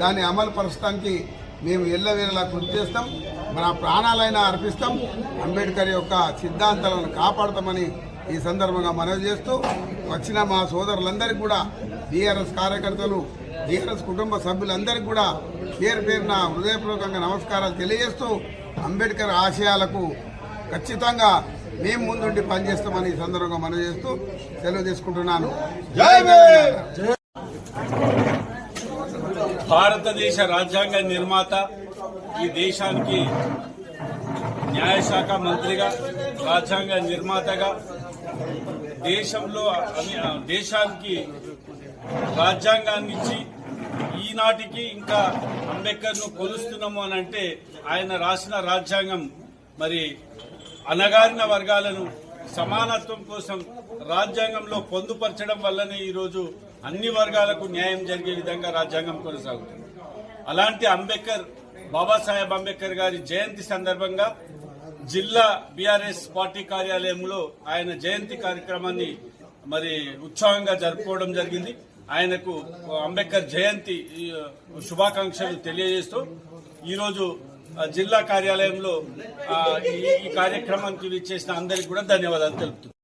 దాన్ని అమలు పరచడానికి మేము ఎల్లవేళలా కృషి చేస్తాం. మన ప్రాణాలైనా అర్పిస్తాం. అంబేద్కర్ యొక్క సిద్ధాంతాలను కాపాడతామని ఈ సందర్భంగా మనవి చేస్తూ వచ్చిన మా సోదరులందరికీ కూడా బీఆర్ఎస్ కార్యకర్తలు బీఆర్ఎస్ కుటుంబ సభ్యులందరికీ కూడా పేరు పేరున హృదయపూర్వకంగా నమస్కారాలు తెలియజేస్తూ అంబేద్కర్ ఆశయాలకు ఖచ్చితంగా మేము ముందుండి పనిచేస్తామని ఈ సందర్భంగా మనవి చేస్తూ సెలవు తీసుకుంటున్నాను. భారతదేశ రాజ్యాంగ నిర్మాత ఈ దేశానికి న్యాయశాఖ మంత్రిగా రాజ్యాంగ నిర్మాతగా దేశంలో అన్ని- దేశానికి రాజ్యాంగాన్ని ఇచ్చి ఈనాటికి ఇంకా అంబేద్కర్ను కొలుస్తున్నాము అని అంటే ఆయన రాసిన రాజ్యాంగం మరి అనగారిన వర్గాలను సమానత్వం కోసం రాజ్యాంగంలో పొందుపరచడం వల్లనే ఈరోజు అన్ని వర్గాలకు న్యాయం జరిగే విధంగా రాజ్యాంగం కొనసాగుతుంది. అలాంటి అంబేద్కర్ బాబాసాహెబ్ అంబేద్కర్ గారి జయంతి సందర్భంగా జిల్లా బీఆర్ఎస్ పార్టీ కార్యాలయంలో ఆయన జయంతి కార్యక్రమాన్ని మరి ఉత్సాహంగా జరుపుకోవడం జరిగింది. ఆయనకు అంబేద్కర్ జయంతి శుభాకాంక్షలు తెలియజేస్తూ ఈరోజు జిల్లా కార్యాలయంలో ఆ, ఈ కార్యక్రమానికి విచ్చేసిన అందరికీ కూడా ధన్యవాదాలు తెలుపుతున్నాను